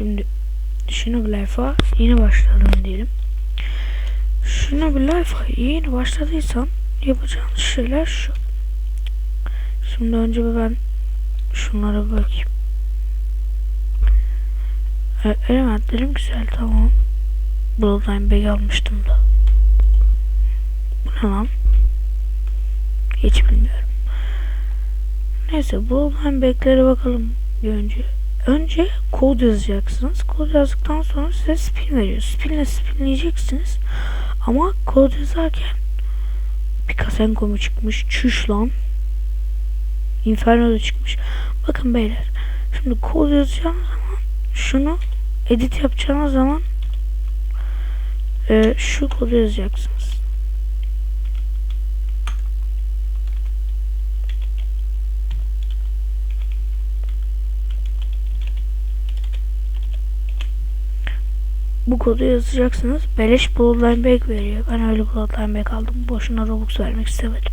Şimdi life'a yeni başladım diyelim. Life'a yeni başladıysan yapacağın şeyler şu. Şimdi önce ben şunlara bakayım. E, elementlerim güzel tamam. Bloodline bag almıştım da. Bu ne lan? Hiç bilmiyorum. Neyse Bloodline bag'lere bakalım bir önce. Önce kod yazacaksınız. Kod yazdıktan sonra size spin veriyor. Spinle spinleyeceksiniz. Ama kod yazarken Pikasenko mu çıkmış? Çüş lan. Inferno da çıkmış. Bakın beyler. Şimdi kod yazacağınız zaman şunu edit yapacağınız zaman e, şu kodu yazacaksınız. Bu kodu yazacaksınız. Beleş Bloodline Bag veriyor. Ben öyle Bloodline Bag aldım. Boşuna Robux vermek istemedim.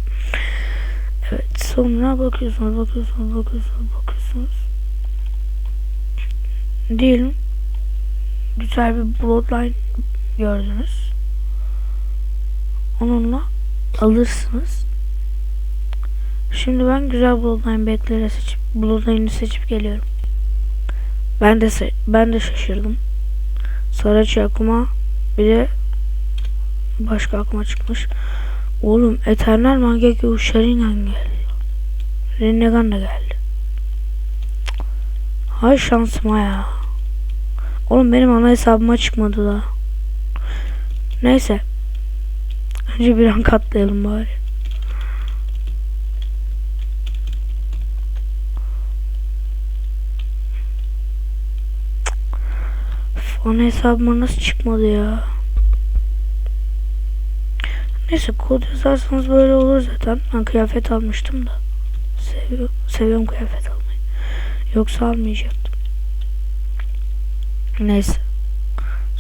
Evet. Sonra bakıyorsunuz, bakıyorsunuz, bakıyorsunuz, bakıyorsunuz. Diyelim güzel bir Bloodline gördünüz. Onunla alırsınız. Şimdi ben güzel Bloodline Bag'leri seçip Bloodline'ı seçip geliyorum. Ben de ben de şaşırdım. Saraç aklıma bir de başka aklıma çıkmış. Oğlum Eternal Mangekyo Sharingan geldi. Rinnegan da geldi. Hay şansıma ya. Oğlum benim ana hesabıma çıkmadı da. Neyse. Önce bir rank atlayalım bari. Ana hesabıma nasıl çıkmadı ya? Neyse kod yazarsanız böyle olur zaten. Ben kıyafet almıştım da. Seviyorum, seviyorum kıyafet almayı. Yoksa almayacaktım. Neyse.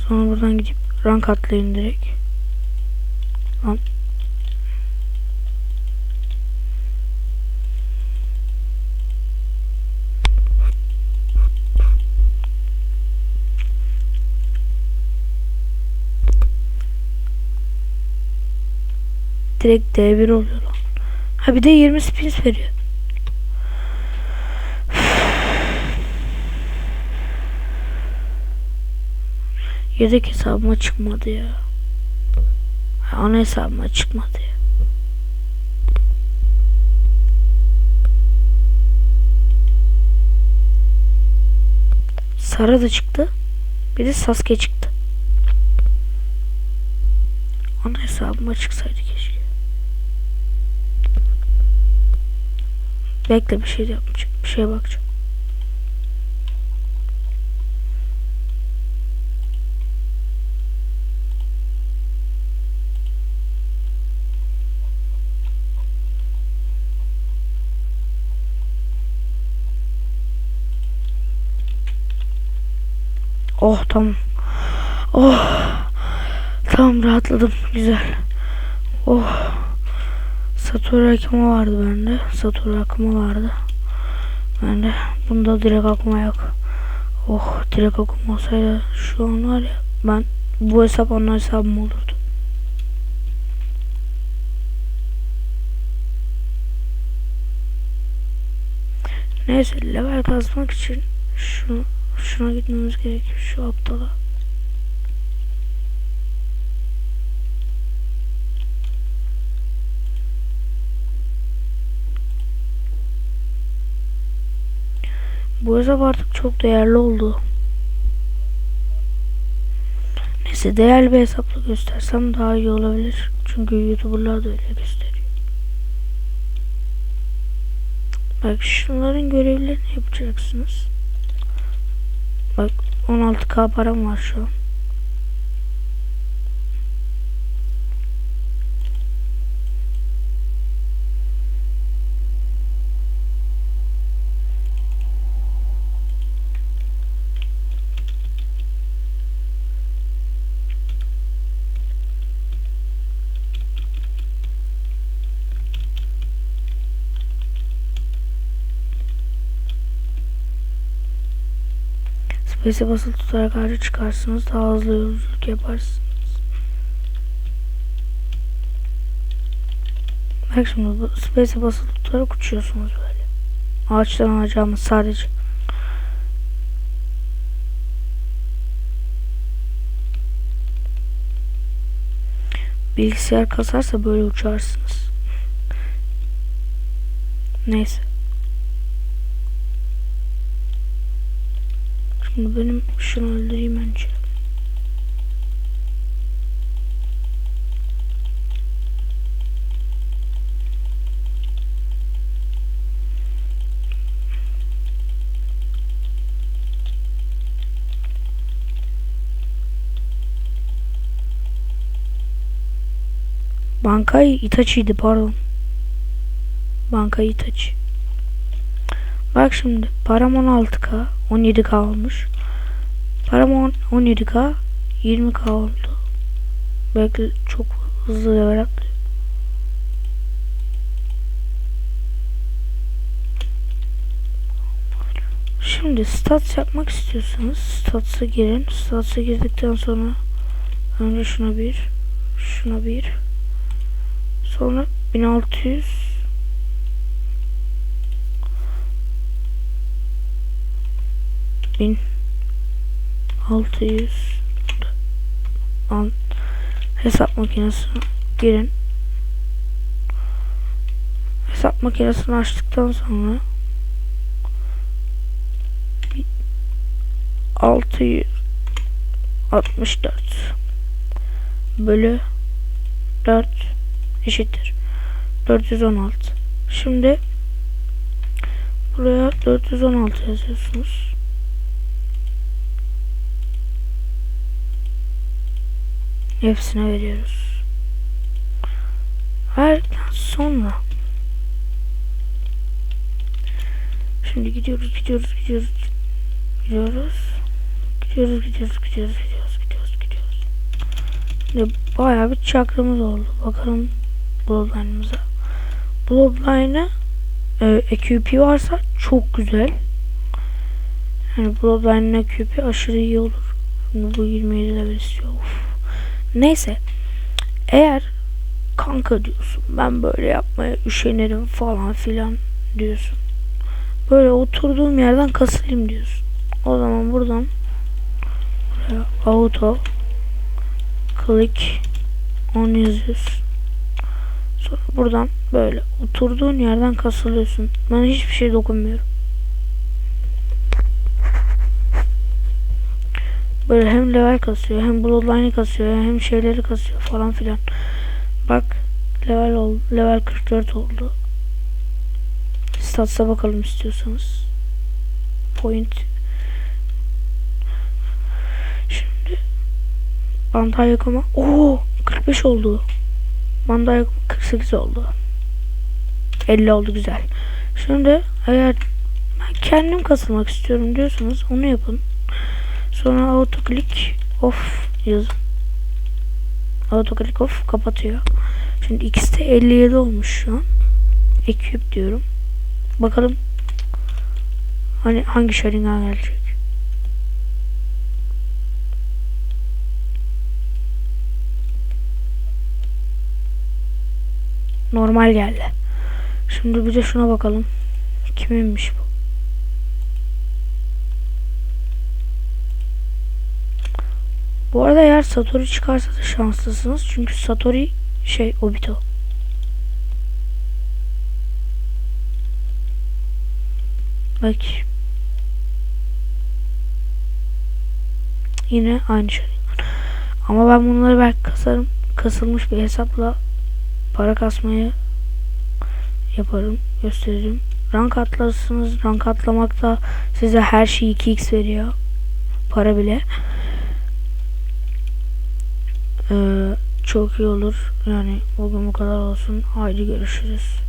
Sonra buradan gidip rank atlayın direkt. Lan. Direkt D1 oluyor. Ha bir de 20 spins veriyor. Yedek hesabıma çıkmadı ya. Ha, Ana hesabıma çıkmadı ya. Sara da çıktı. Bir de Sasuke çıktı. Ana hesabıma çıksaydı keşke. Bekle bir şey yapmayacağım. Bir şeye bakacağım. Oh tamam. Oh. Tamam rahatladım. Güzel. Oh. Satori akımı vardı bende. Satori akımı vardı. Bende. Bunda direkt akma yok. Oh direkt akım olsaydı şu an var ya ben bu hesap onun hesabım olurdu. Neyse level kazmak için şu şuna gitmemiz gerekiyor şu aptala. Bu hesap artık çok değerli oldu. Neyse değerli bir hesapla göstersem daha iyi olabilir. Çünkü youtuberlar da öyle gösteriyor. Bak şunların görevlerini yapacaksınız. Bak 16k param var şu an. Space'e basılı tutarak ağaca çıkarsınız. Daha hızlı yolculuk yaparsınız. Bak şimdi Space'e basılı tutarak uçuyorsunuz böyle. Ağaçtan ağaca ama sadece. Bilgisayar kasarsa böyle uçarsınız. Neyse. Şimdi benim şunu öldüreyim önce. Bankay Itachi'ydi pardon. Bankay Itachi. Bak şimdi param 16k 17k olmuş. Param on- 17k 20k oldu. Belki çok hızlı level atlıyor. Şimdi stats yapmak istiyorsanız stats'a girin. Stats'a girdikten sonra önce şuna bir, şuna bir, sonra 1600 bin altı yüz an hesap makinesine girin. Hesap makinesini açtıktan sonra altı yüz altmış dört bölü dört eşittir 416 şimdi buraya 416 yazıyorsunuz Hepsine veriyoruz. Verdikten sonra Şimdi gidiyoruz, gidiyoruz, gidiyoruz, gidiyoruz. Gidiyoruz, gidiyoruz, gidiyoruz, gidiyoruz, gidiyoruz, gidiyoruz. Şimdi bayağı bir çakramız oldu. Bakalım Bloodline'ımıza. Bloodline'a e, EQP varsa çok güzel. Yani Bloodline'ın EQP aşırı iyi olur. Şimdi bu 27 level istiyor. Of. Neyse. Eğer kanka diyorsun ben böyle yapmaya üşenirim falan filan diyorsun. Böyle oturduğum yerden kasılayım diyorsun. O zaman buradan auto click on yazıyorsun. Sonra buradan böyle oturduğun yerden kasılıyorsun. Ben hiçbir şey dokunmuyorum. Böyle hem level kasıyor hem bloodline kasıyor hem şeyleri kasıyor falan filan. Bak level oldu. Level 44 oldu. Stats'a bakalım istiyorsanız. Point. Şimdi Bandai Yakama. Oo 45 oldu. Bandai Yakama 48 oldu. 50 oldu güzel. Şimdi eğer ben kendim kasılmak istiyorum diyorsanız onu yapın. Sonra auto click off yazın. Auto click off kapatıyor. Şimdi ikisi de 57 olmuş şu an. Equip diyorum. Bakalım hani hangi Sharingan gelecek. Normal geldi. Şimdi bir de şuna bakalım. Kiminmiş bu? Bu arada eğer Satori çıkarsa da şanslısınız. Çünkü Satori şey Obito. Bak. Yine aynı şey. Ama ben bunları belki kasarım. Kasılmış bir hesapla para kasmayı yaparım. Gösteririm. Rank atlarsınız. Rank atlamak da size her şeyi 2x veriyor. Para bile. Ee, çok iyi olur. Yani bugün bu kadar olsun. Haydi görüşürüz.